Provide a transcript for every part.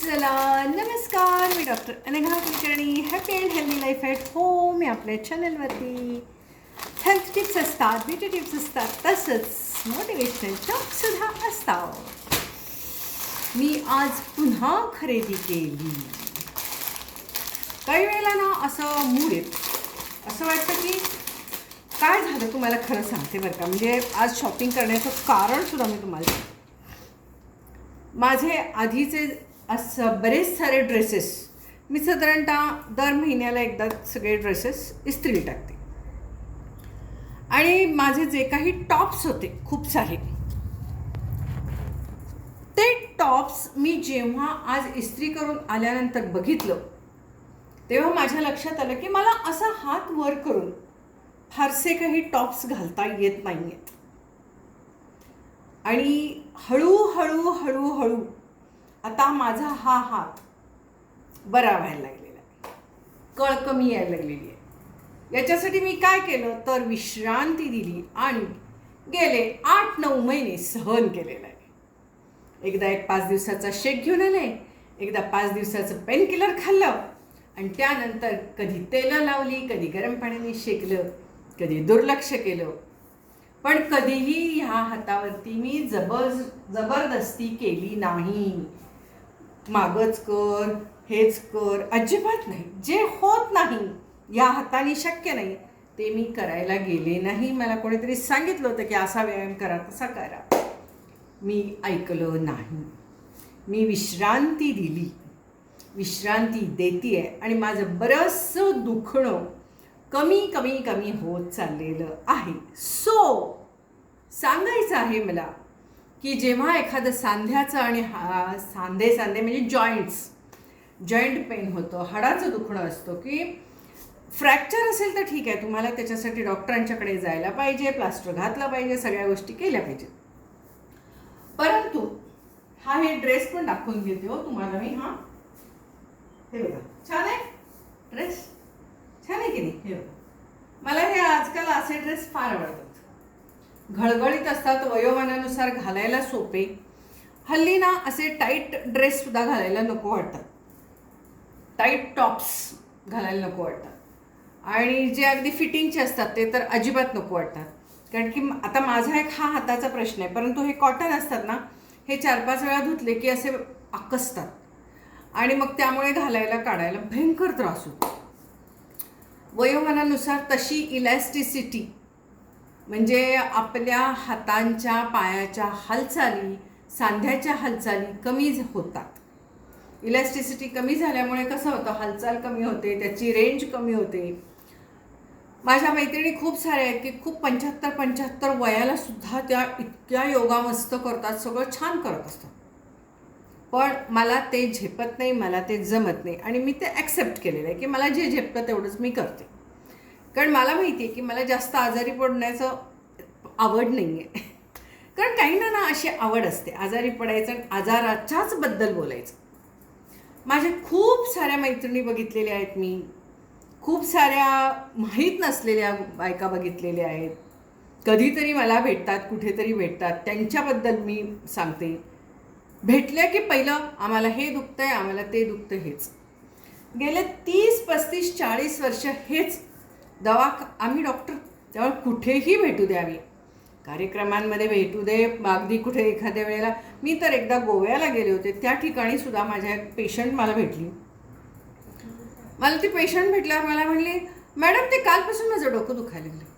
चला नमस्कार मी doctor Anagha Kulkarni. Happy and healthy life at home या आपल्या चॅनलवरती हेल्थ टिप्स असतात ब्युटी टिप्स असतात तसंच मोटिवेशनल टॉकसुद्धा असतात. मी आज पुन्हा खरेदी केली. काही वेळेला ना असं मूड येत. असं वाटतं की काय झालं तुम्हाला खरं सांगते बरं का? म्हणजे आज शॉपिंग करण्याचं कारणसुद्धा मी तुम्हाला माझे आधीचे असं बरेच सारे ड्रेसेस मी साधारणतः दर महिन्याला एकदा सगळे ड्रेसेस इस्त्री टाकते. आणि माझे जे काही टॉप्स होते खूप सारे ते टॉप्स मी जेव्हा आज इस्त्री करून आल्यानंतर बघितलं तेव्हा माझ्या लक्षात आलं की मला असा हात वर करून फारसे काही टॉप्स घालता येत नाही आहेत आणि हळूहळू हळूहळू आता माझा हा हात बरा व्हायला लागलेला आहे. कळ कमी यायला लागलेली आहे. याच्यासाठी मी काय केलं? तर विश्रांती दिली आणि गेले आठ नऊ महिने सहन केलेलं आहे. एकदा एक पाच दिवसाचा शेक घेऊन आले एकदा पाच दिवसाचं पेन किलर खाल्लं आणि त्यानंतर कधी तेलं लावली कधी गरम पाण्याने शेकलं कधी दुर्लक्ष केलं. पण कधीही ह्या हातावरती मी जबर जबरदस्ती केली नाही. मागच कर हेच कर अजिबात नाही. जे होत नाही या हाताने शक्य नाही ते मी करायला गेले नाही. मला कोणीतरी सांगितलं होतं की असा व्यायाम करा तसा करा. मी ऐकलं नाही. मी विश्रांती दिली. विश्रांती देते आहे आणि माझं बरंचसं दुखणं कमी कमी कमी होत चाललेलं आहे. सो सांगायचं आहे मला की जेव्हा एखादं सांध्याचं आणि हा सांधे सांधे म्हणजे जॉईंट्स जॉईंट पेन होतं हाडाचं दुखणं असतं की फ्रॅक्चर असेल तर ठीक आहे तुम्हाला त्याच्यासाठी डॉक्टरांच्याकडे जायला पाहिजे प्लास्टर घातला पाहिजे सगळ्या गोष्टी केल्या पाहिजेत. परंतु हा हे ड्रेस पण दाखवून घेते हो तुम्हाला मी हा. हे बघा छान आहे? ड्रेस छान आहे की नाही? हे बघा. मला हे आजकाल असे ड्रेस फार आवडतात. घळघळीत असतात वयोमानानुसार घालायला सोपे. हल्ली ना असे टाईट ड्रेससुद्धा घालायला नको वाटतात. टाईट टॉप्स घालायला नको वाटतात. आणि जे अगदी फिटिंगचे असतात ते तर अजिबात नको वाटतात. कारण की आता माझा एक हा हाताचा प्रश्न आहे परंतु हे कॉटन असतात ना हे चार पाच वेळा धुतले की असे आकसतात. आणि मग त्यामुळे घालायला काढायला भयंकर त्रास होतो. वयोमानानुसार तशी इलॅस्टिसिटी म्हणजे आपल्या हातांच्या पायाच्या हालचाली सांध्याच्या हालचाली कमी होतात. इलॅस्टिसिटी कमी झाल्यामुळे कसं होतं? हालचाल कमी होते त्याची रेंज कमी होते. माझ्या मैत्रिणी खूप साऱ्या आहेत की खूप पंच्याहत्तर पंच्याहत्तर वयाला सुद्धा त्या इतक्या योगा मस्त करतात सगळं छान करत असतात. पण मला ते झेपत नाही मला ते जमत नाही. आणि मी ते ॲक्सेप्ट केलेलं आहे की मला जे झेपतं तेवढंच मी करते. कारण मला माहिती आहे की मला जास्त आजारी पडण्याचं आवड नाही आहे कारण काही ना ना अशी आवड असते. आजारी पडायचं आणि आजाराच्याच बद्दल बोलायचं. माझ्या खूप साऱ्या मैत्रिणी बघितलेल्या आहेत मी. खूप साऱ्या माहीत नसलेल्या बायका बघितलेल्या आहेत. कधीतरी मला भेटतात कुठेतरी भेटतात. त्यांच्याबद्दल मी सांगते. भेटल्या की पहिलं आम्हाला हे दुखतं आहे आम्हाला ते दुखतं हेच. गेले तीस पस्तीस चाळीस वर्ष हेच दवा आम्ही डॉक्टर. त्यामुळे कुठेही भेटू द्यावी. आम्ही कार्यक्रमांमध्ये भेटू दे अगदी कुठे एखाद्या वेळेला. मी तर एकदा गोव्याला गेले होते. त्या ठिकाणी सुद्धा माझ्या पेशंट मला भेटली. मला ती पेशंट भेटल्यावर मला म्हणली मॅडम ते कालपासून माझं डोकं दुखायला लागलं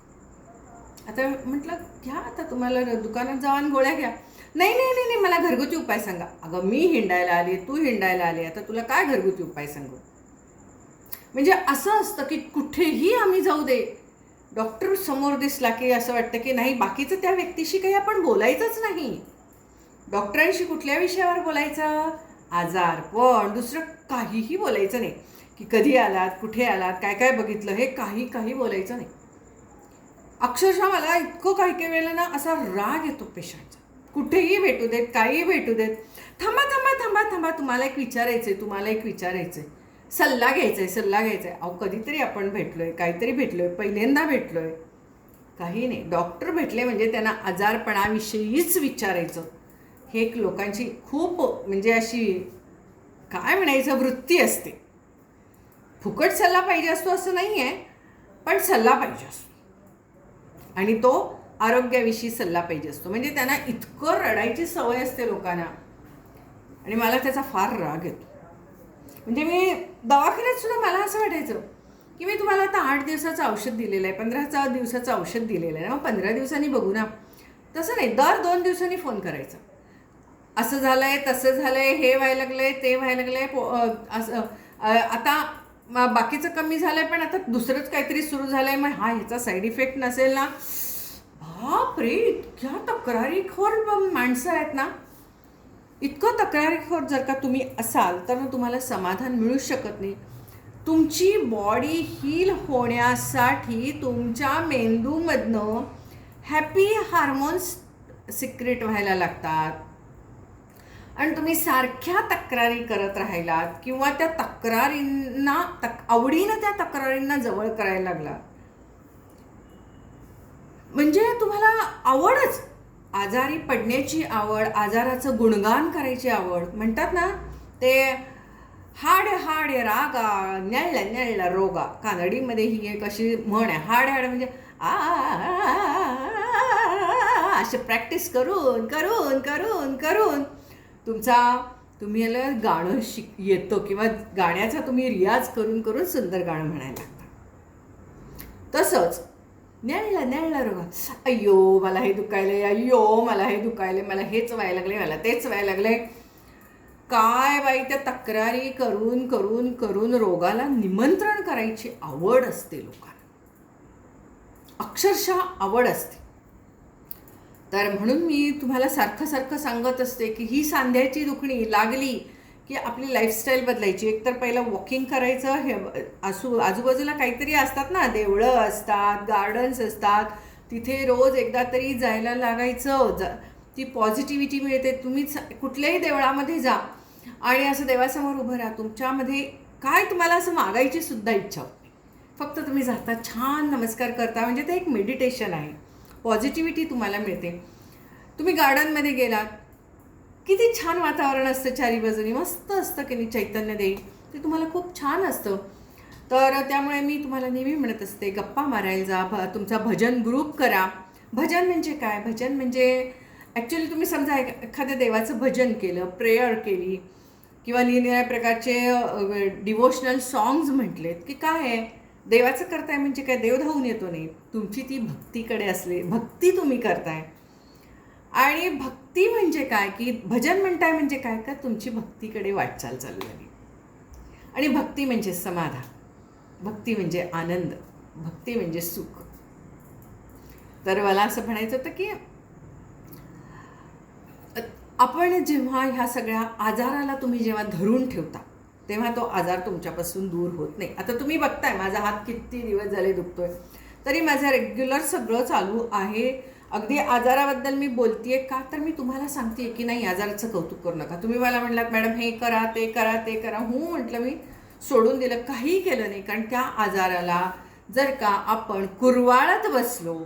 आता म्हटलं घ्या आता तुम्हाला दुकानात जाऊन गोळ्या घ्या. नाही नाही नाही नाही मला घरगुती उपाय सांगा. अगं मी हिंडायला आली तू हिंडायला आली. आता तुला काय घरगुती उपाय सांगू? म्हणजे असं असतं की कुठेही आम्ही जाऊ दे डॉक्टर समोर दिसला की असं वाटतं की नाही बाकीचं त्या व्यक्तीशी काही आपण बोलायचंच नाही. डॉक्टरांशी कुठल्या विषयावर बोलायचं? आजार पण दुसरं काहीही बोलायचं नाही. की कधी आलात कुठे आलात काय काय बघितलं हे काही काही बोलायचं नाही. अक्षरशः मला इतकं काही काही वेळेला ना असा राग येतो पेशंटचा कुठेही भेटू देत काहीही भेटू देत. थांबा थांबा थांबा थांबा तुम्हाला एक विचारायचं आहे तुम्हाला एक विचारायचं आहे सल्ला घ्यायचा आहे सल्ला घ्यायचा आहे अहो कधीतरी आपण भेटलो आहे काहीतरी भेटलो आहे पहिल्यांदा भेटलो आहे काही नाही. डॉक्टर भेटले म्हणजे त्यांना आजारपणाविषयीच विचारायचं. हे एक लोकांची खूप म्हणजे अशी काय म्हणायचं वृत्ती असते. फुकट सल्ला पाहिजे असतो असं नाही आहे पण सल्ला पाहिजे असतो. आणि तो आरोग्याविषयी सल्ला पाहिजे असतो. म्हणजे त्यांना इतकं रडायची सवय असते लोकांना. आणि मला त्याचा फार राग येतो. म्हणजे मी दवाखान्यात सुद्धा मला असं वाटायचं की मी तुम्हाला आता आठ दिवसाचं औषध दिलेलं आहे पंधराचा दिवसाचं औषध दिलेलं आहे. मग पंधरा दिवसांनी बघू ना. तसं नाही दर दोन दिवसांनी फोन करायचा. असं झालं आहे तसं झालं आहे हे व्हायला लागलं आहे ते व्हायला लागलं आहे पो असं आता बाकीचं कमी झालं आहे पण आता दुसरंच काहीतरी सुरू झालं आहे मग हा ह्याचा साईड इफेक्ट नसेल ना. बापरे इतक्या तक्रारीखोर ब- माणसं आहेत ना. इतकं तक्रारीखोर जर का तुम्ही असाल तर मग तुम्हाला समाधान मिळू शकत नाही. तुमची बॉडी हील होण्यासाठी तुमच्या मेंदूमधनं हॅपी हार्मोन्स सिक्रेट व्हायला लागतात. आणि तुम्ही सारख्या तक्रारी करत राहिलात किंवा त्या तक्रारींना तक आवडीनं त्या तक्रारींना जवळ करायला लागला म्हणजे तुम्हाला आवडच. आजारी पडण्याची आवड आजाराचं गुणगान करायची आवड म्हणतात ना ते हाड हाड रागा न्याळला न्याळला रोगा. कानडीमध्ये ही एक अशी म्हण आहे हाड हाड म्हणजे आ असे प्रॅक्टिस करून करून करून करून. तुमचा तुम्ही याला गाणं शिक येतो किंवा गाण्याचा तुम्ही रियाज करून करून सुंदर गाणं म्हणायला लागता. तसंच न्याळलं न्याळलं रोगा अय्यो मला हे दुखायलंय अय्यो मला हे दुखायलंय मला हेच व्हायला लागले मला तेच व्हायला लागले काय बाई त्या तक्रारी करून करून करून रोगाला निमंत्रण करायची आवड असते लोकांना. अक्षरशः आवड असते. तर म्हणून मी तुम्हाला सारखं सारखं सांगत असते की ही सांध्याची दुखणी लागली की आपली लाईफस्टाईल बदलायची. एकतर पहिलं वॉकिंग करायचं हे आसू आजूबाजूला काहीतरी असतात ना देवळं असतात गार्डन्स असतात. तिथे रोज एकदा तरी जायला लागायचं. ज ती पॉझिटिव्हिटी मिळते. तुम्ही कुठल्याही देवळामध्ये जा. आणि असं देवासमोर उभं राहा. तुमच्यामध्ये काय तुम्हाला असं मागायची सुद्धा इच्छा. फक्त तुम्ही जाता छान नमस्कार करता. म्हणजे ते एक मेडिटेशन आहे. पॉझिटिव्हिटी तुम्हाला मिळते. तुम्ही गार्डनमध्ये गेलात. किती छान वातावरण असतं चारी बाजूनी. मस्त असतं की नाही चैतन्य देई ते तुम्हाला खूप छान असतं. तर त्यामुळे मी तुम्हाला नेहमी म्हणत असते गप्पा मारायला जा भ तुमचा भजन ग्रुप करा. भजन म्हणजे काय? भजन म्हणजे ॲक्च्युली तुम्ही समजा एखाद्या देवाचं भजन केलं प्रेयर केली किंवा निरनिराळ्या प्रकारचे डिवोशनल सॉंग्स म्हटलेत की काय आहे? देवाचं करताय म्हणजे काय? देव धावून येतो नाही. तुमची ती भक्तीकडे असले भक्ती तुम्ही करताय. आणि भक् भक्ती म्हणजे काय? की भजन म्हणताय म्हणजे काय? का तुमची भक्तीकडे वाटचाल चालू झाली. आणि भक्ती म्हणजे समाधान. भक्ती म्हणजे आनंद. भक्ती म्हणजे सुख. तर मला असं म्हणायचं होतं की आपण जेव्हा ह्या सगळ्या आजाराला तुम्ही जेव्हा धरून ठेवता तेव्हा तो आजार तुमच्यापासून दूर होत नाही. आता तुम्ही बघताय माझा हात किती दिवस झाले दुखतोय. तरी माझं रेग्युलर सगळं चालू आहे. अगदी आजाराबद्दल मी बोलतेय का? तर मी तुम्हाला सांगते की नाही आजाराचं कौतुक करू नका. तुम्ही मला म्हटलात मॅडम हे करा ते करा ते करा. हो म्हटलं मी सोडून दिलं. काहीही केलं नाही. कारण त्या आजाराला जर का आपण कुरवाळत बसलो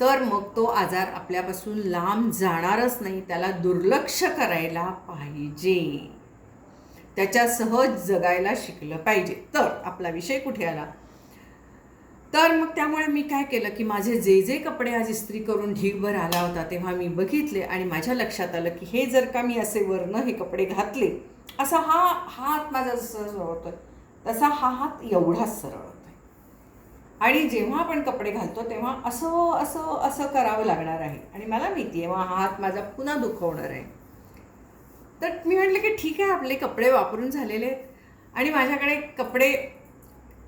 तर मग तो आजार आपल्यापासून लांब जाणारच नाही. त्याला दुर्लक्ष करायला पाहिजे. त्याच्या सहज जगायला शिकलं पाहिजे. तर आपला विषय कुठे आला? तर मग त्यामुळे मी काय केलं की माझे जे जे कपडे आज इस्त्री करून ढीगभर आला होता तेव्हा मी बघितले आणि माझ्या लक्षात आलं की हे जर का मी असे वरनं हे कपडे घातले असा हा हात माझा जसा सरळ होतो तसा हा हात एवढाच सरळ होतो आणि जेव्हा आपण कपडे घालतो तेव्हा असं असं असं करावं लागणार आहे. आणि मला माहिती आहे मग हा हात माझा पुन्हा दुखवणार आहे. तर मी म्हटलं की ठीक आहे आपले कपडे वापरून झालेले आहेत. आणि माझ्याकडे कपडे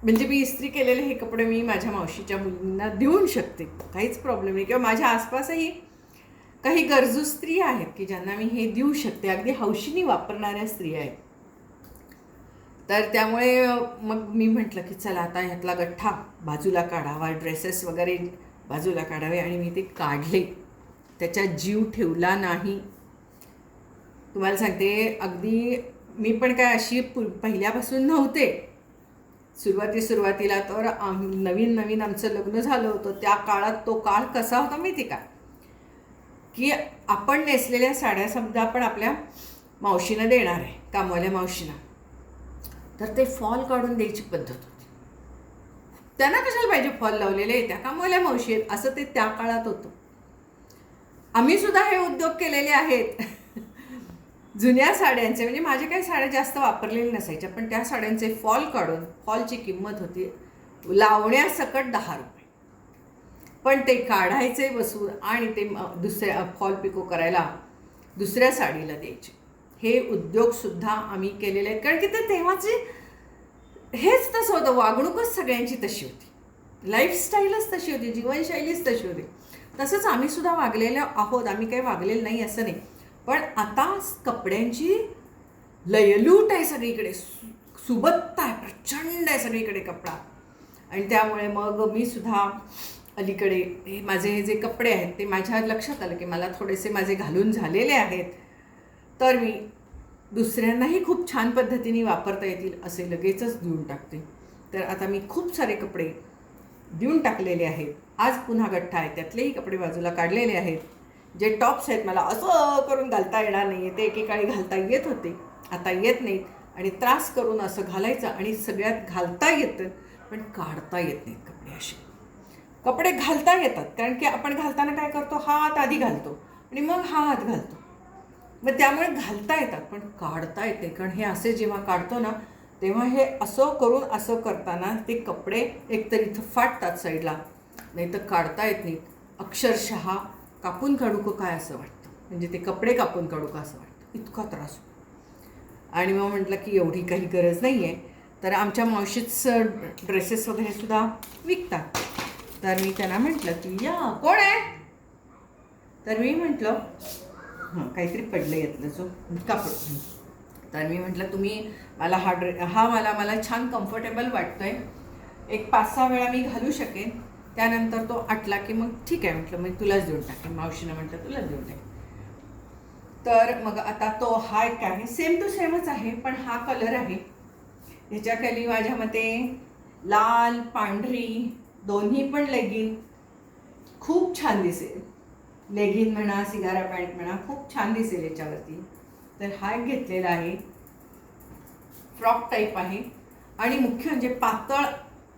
म्हणजे मी इस्त्री केलेले हे कपडे मी माझ्या मावशीच्या मुलींना देऊन शकते. काहीच प्रॉब्लेम नाही. किंवा माझ्या आसपासही काही गरजू स्त्रिया आहेत की ज्यांना मी हे देऊ शकते. अगदी हौशीने वापरणाऱ्या स्त्रिया आहेत. तर त्यामुळे मग मी म्हटलं की चला आता ह्यातला गठ्ठा बाजूला काढावा ड्रेसेस वगैरे बाजूला काढावे आणि मी ते काढले. त्याच्यात जीव ठेवला नाही. तुम्हाला सांगते अगदी मी पण काय अशी पु- पहिल्यापासून नव्हते. सुरुवाती सुरुवातीला तर आम नवीन नवीन आमचं लग्न झालं होतं. त्या काळात तो काळ कसा होता माहिती का? की आपण नेसलेल्या साड्या समजा आपण आपल्या मावशीनं देणार आहे कामवाल्या मावशीनं. तर ते फॉल काढून द्यायची पद्धत होती. त्यांना कशाला पाहिजे फॉल लावलेले? त्या कामवाल्या मावशी आहेत. असं ते त्या काळात होतं. आम्ही सुद्धा हे उद्योग केलेले आहेत. जुन्या साड्यांचे म्हणजे माझे काही साड्या जास्त वापरलेल्या नसायच्या पण त्या साड्यांचे फॉल काढून फॉलची किंमत होती लावण्यासकट दहा रुपये. पण ते काढायचे बसून आणि ते दुसऱ्या फॉल पिको करायला दुसऱ्या साडीला द्यायचे. हे उद्योगसुद्धा आम्ही केलेले आहेत. कारण की ते तेव्हाचे हेच तसं होतं. वागणूकच सगळ्यांची तशी होती. लाईफस्टाईलच तशी होती. जीवनशैलीच तशी होती. तसंच आम्ही सुद्धा वागलेलो आहोत. आम्ही काही वागलेलं नाही असं नाही. पण आता कपड्यांची लयलूट आहे सगळीकडे. सु- सुबत्ता आहे प्रचंड आहे सगळीकडे कपडा. आणि त्यामुळे मग मी सुद्धा अलीकडे हे माझे हे जे कपडे आहेत ते माझ्या लक्षात आलं की मला थोडेसे माझे घालून झालेले आहेत. तर मी दुसऱ्यांनाही खूप छान पद्धतीने वापरता येतील असे लगेचच देऊन टाकते. तर आता मी खूप सारे कपडे देऊन टाकलेले आहेत. आज पुन्हा गठ्ठा आहे त्यातलेही कपडे बाजूला काढलेले आहेत. जे टॉप्स आहेत मला असं करून घालता येणार नाही ते एकेकाळी घालता येत होते. आता येत नाहीत आणि त्रास करून असं घालायचं आणि सगळ्यात घालता येतं पण काढता येत नाहीत कपडे असे. कपडे घालता येतात कारण की आपण घालताना काय करतो हा हात आधी घालतो आणि मग हा हात घालतो. मग त्यामुळे घालता येतात पण काढता येते कारण हे असे जेव्हा काढतो ना तेव्हा हे असं करून असं करताना ते कपडे एकतर इथं फाटतात साईडला नाही तर काढता येत नाहीत. अक्षरशः कापून काढू का काय असं वाटतं? म्हणजे ते कपडे कापून काढू का असं वाटतं. इतका त्रास होतो. आणि मग म्हटलं की एवढी काही गरज नाही आहे तर आमच्या मावशीच ड्रेसेस वगैरे सुद्धा विकतात. तर मी त्यांना म्हटलं की या कोण आहे? तर मी म्हटलं हां काहीतरी पडलं यातलं जो हो, कापड तर मी म्हटलं तुम्ही मला हा ड्रे हा मला मला छान कम्फर्टेबल वाटतो आहे एक पाच सहा वेळा मी घालू शकेन. त्यानंतर तो आटला की मग ठीक आहे म्हटलं मी तुलाच देऊन टाकेन. मावशीनं म्हटलं तुलाच देऊन टाकेन. तर मग आता तो हा एक आहे. सेम टू सेमच आहे पण हा कलर आहे. ह्याच्याखाली माझ्या मते लाल पांढरी दोन्ही पण लेगिन खूप छान दिसेल. लेगिन म्हणा सिगारा पॅन्ट म्हणा खूप छान दिसेल याच्यावरती. तर हा एक घेतलेला आहे. फ्रॉक टाईप आहे. आणि मुख्य म्हणजे पातळ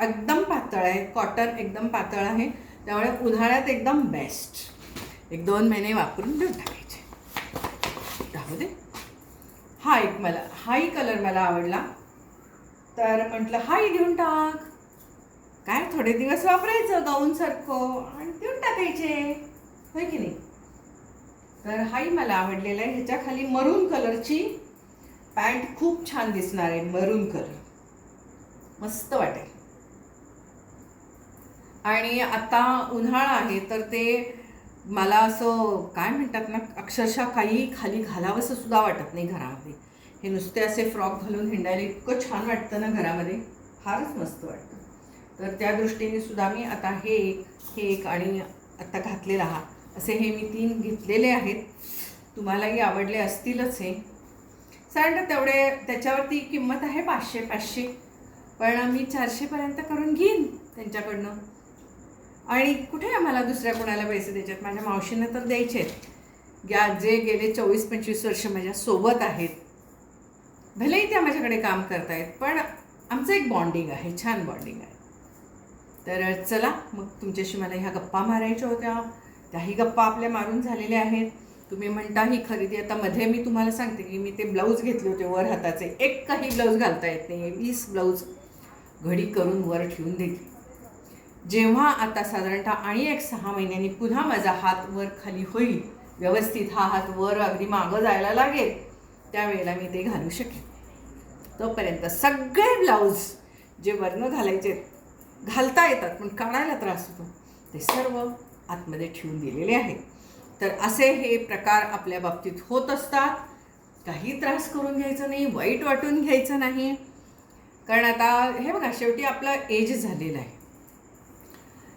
एकदम पातळ आहे. कॉटन एकदम पातळ आहे. त्यामुळे उन्हाळ्यात एकदम बेस्ट एक दोन महिने वापरून देऊन टाकायचे. राहू दे. हा एक मला हाही कलर मला आवडला. तर म्हटलं हाही घेऊन टाक. काय थोडे दिवस वापरायचं गाऊनसारखं आणि देऊन टाकायचे. होय की नाही? तर हाही मला आवडलेला आहे. ह्याच्या खाली मरून कलरची पॅन्ट खूप छान दिसणार आहे. मरून कलर मस्त वाटेल. आणि आता उन्हाळा आहे तर ते मला असं काय म्हणतात ना अक्षरशः काही खाली घालावंसं सुद्धा वाटत नाही घरामध्ये. हे नुसते असे फ्रॉक घालून हिंडायला इतकं छान वाटतं ना घरामध्ये. फारच मस्त वाटतं. तर त्या दृष्टीने सुद्धा मी आता हे एक हे एक आणि आता घातलेला हा असे हे मी तीन घेतलेले आहेत. तुम्हालाही आवडले असतीलच हे. साधारण तेवढे त्याच्यावरती किंमत आहे पाचशे पाचशे. पण मी चारशेपर्यंत करून घेईन त्यांच्याकडनं. आणि कुठे आम्हाला दुसऱ्या कोणाला पैसे द्यायचे माझ्या मावशींना तर द्यायचे आहेत. ग्या जे गेले चोवीस पंचवीस वर्ष माझ्या सोबत आहेत. भलेही त्या माझ्याकडे काम करतायत पण आमचं एक बॉन्डिंग आहे छान बॉन्डिंग आहे. तर चला मग तुमच्याशी मला ह्या गप्पा मारायच्या होत्या. त्याही गप्पा आपल्या मारून झालेल्या आहेत. तुम्ही म्हणता ही खरेदी आता मध्ये मी तुम्हाला सांगते की मी ते ब्लाऊज घेतले होते वर हाताचे. एक काही ब्लाऊज घालता येत नाही. वीस ब्लाऊज घडी करून वर ठेवून देते. जेव्हा आता साधारणतः आणि एक सहा महिन्यांनी पुन्हा माझा हात वर खाली होईल व्यवस्थित हा हात वर अगदी मागं जायला लागेल त्यावेळेला मी ते घालू शकेन. तोपर्यंत सगळे ब्लाऊज जे वर्ण घालायचे घालता येतात पण काढायला त्रास होतो. ते सर्व आतमध्ये ठेवून दिलेले आहेत तर असे हे प्रकार आपल्या बाबतीत होत असतात. काही त्रास करून घ्यायचं नाही वाईट वाटून घ्यायचं नाही. कारण आता हे बघा शेवटी आपलं एज झालेलं आहे.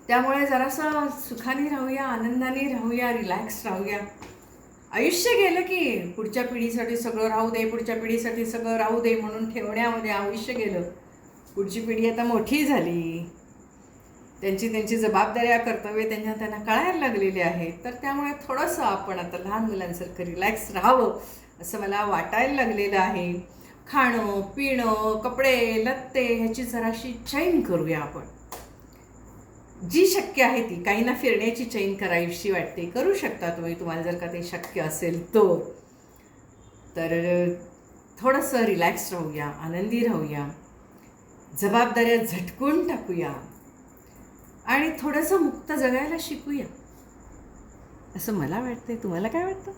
त्यामुळे जरासं सुखाने राहूया आनंदाने राहूया रिलॅक्स राहूया. आयुष्य गेलं की पुढच्या पिढीसाठी सगळं राहू दे पुढच्या पिढीसाठी सगळं राहू दे म्हणून ठेवण्यामध्ये आयुष्य गेलं. पुढची पिढी आता मोठी झाली. त्यांची त्यांची जबाबदाऱ्या कर्तव्य त्यांना त्यांना कळायला लागलेली आहे. तर त्यामुळे थोडंसं आपण आता लहान मुलांसारखं रिलॅक्स राहावं असं मला वाटायला लागलेलं आहे. खाणं पिणं कपडे लत्ते ह्याची जराशी चैन करूया आपण. जी शक्य आहे ती. काहींना फिरण्याची चैन करावीशी वाटते. करू शकता तुम्ही. तुम्हाला जर का ते शक्य असेल तो. तर थोडंसं रिलॅक्स राहूया. आनंदी राहूया. जबाबदाऱ्या झटकून टाकूया. आणि थोडंसं मुक्त जगायला शिकूया. असं मला वाटतंय. तुम्हाला काय वाटतं?